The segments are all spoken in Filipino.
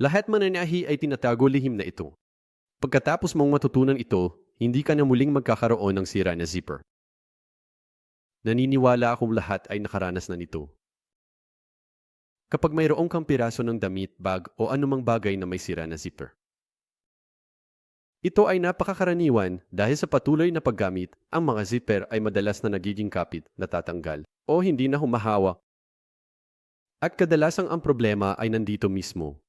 Lahat mananahi ay tinatago lihim na ito. Pagkatapos mong matutunan ito, hindi ka na muling magkakaroon ng sira na zipper. Naniniwala akong lahat ay nakaranas na nito. Kapag mayroong kang piraso ng damit, bag o anumang bagay na may sira na zipper. Ito ay napakakaraniwan dahil sa patuloy na paggamit, ang mga zipper ay madalas na nagiging kapit, natatanggal, o hindi na humahawak. At kadalasang ang problema ay nandito mismo.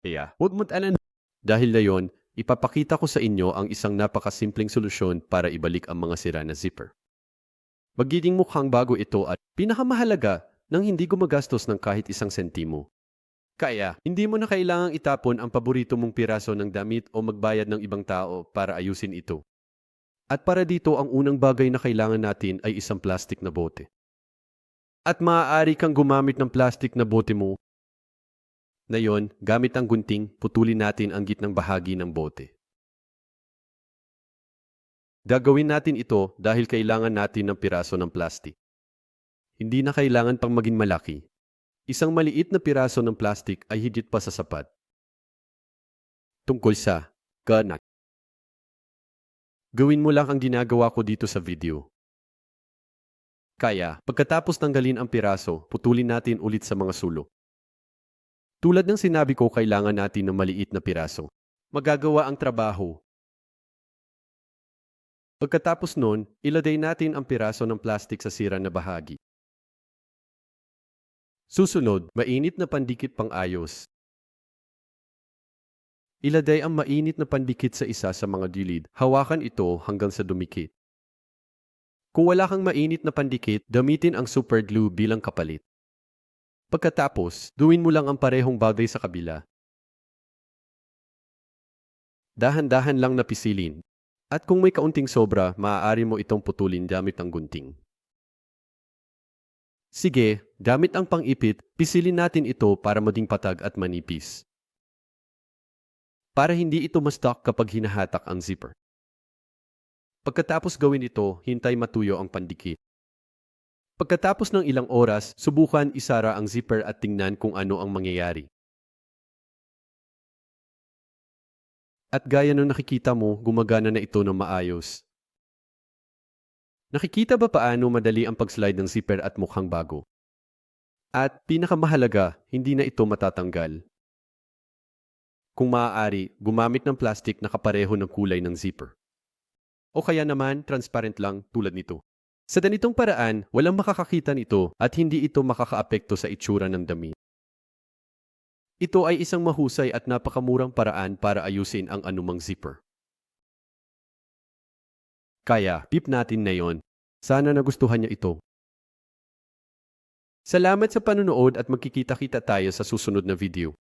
Kaya, huwag mo't alan. Dahil na yon, ipapakita ko sa inyo ang isang napakasimpleng solusyon para ibalik ang mga sira na zipper. Magiging mukhang bago ito at pinakamahalaga nang hindi gumagastos ng kahit isang sentimo. Kaya, hindi mo na kailangang itapon ang paborito mong piraso ng damit o magbayad ng ibang tao para ayusin ito. At para dito, ang unang bagay na kailangan natin ay isang plastic na bote. At maaari kang gumamit ng plastic na bote mo. Na yon, gamit ang gunting, putulin natin ang gitnang bahagi ng bote. Gagawin natin ito dahil kailangan natin ng piraso ng plastic. Hindi na kailangan pang maging malaki. Isang maliit na piraso ng plastic ay higit pa sa sapat. Tungkol sa ganat. Gawin mo lang ang ginagawa ko dito sa video. Kaya, pagkatapos tanggalin ang piraso, putulin natin ulit sa mga sulok. Tulad ng sinabi ko, kailangan natin ng maliit na piraso. Magagawa ang trabaho. Pagkatapos nun, iladay natin ang piraso ng plastic sa sira na bahagi. Susunod, mainit na pandikit pang ayos. Iladay ang mainit na pandikit sa isa sa mga gilid. Hawakan ito hanggang sa dumikit. Kung wala kang mainit na pandikit, gamitin ang super glue bilang kapalit. Pagkatapos, duwin mo lang ang parehong bagay sa kabila. Dahan-dahan lang napisilin. At kung may kaunting sobra, maaari mo itong putulin gamit ang gunting. Sige, gamit ang pang-ipit, pisilin natin ito para maging patag at manipis. Para hindi ito ma-stuck kapag hinahatak ang zipper. Pagkatapos gawin ito, hintay matuyo ang pandikit. Pagkatapos ng ilang oras, subukan isara ang zipper at tingnan kung ano ang mangyayari. At gaya ng nakikita mo, gumagana na ito ng maayos. Nakikita ba paano madali ang pag-slide ng zipper at mukhang bago? At pinakamahalaga, hindi na ito matatanggal. Kung maaari, gumamit ng plastic na kapareho ng kulay ng zipper. O kaya naman, transparent lang tulad nito. Sa ganitong paraan, walang makakakita nito at hindi ito makakaapekto sa itsura ng damit. Ito ay isang mahusay at napakamurang paraan para ayusin ang anumang zipper. Kaya, pip natin na yon. Sana nagustuhan niya ito. Salamat sa panunood at magkikita-kita tayo sa susunod na video.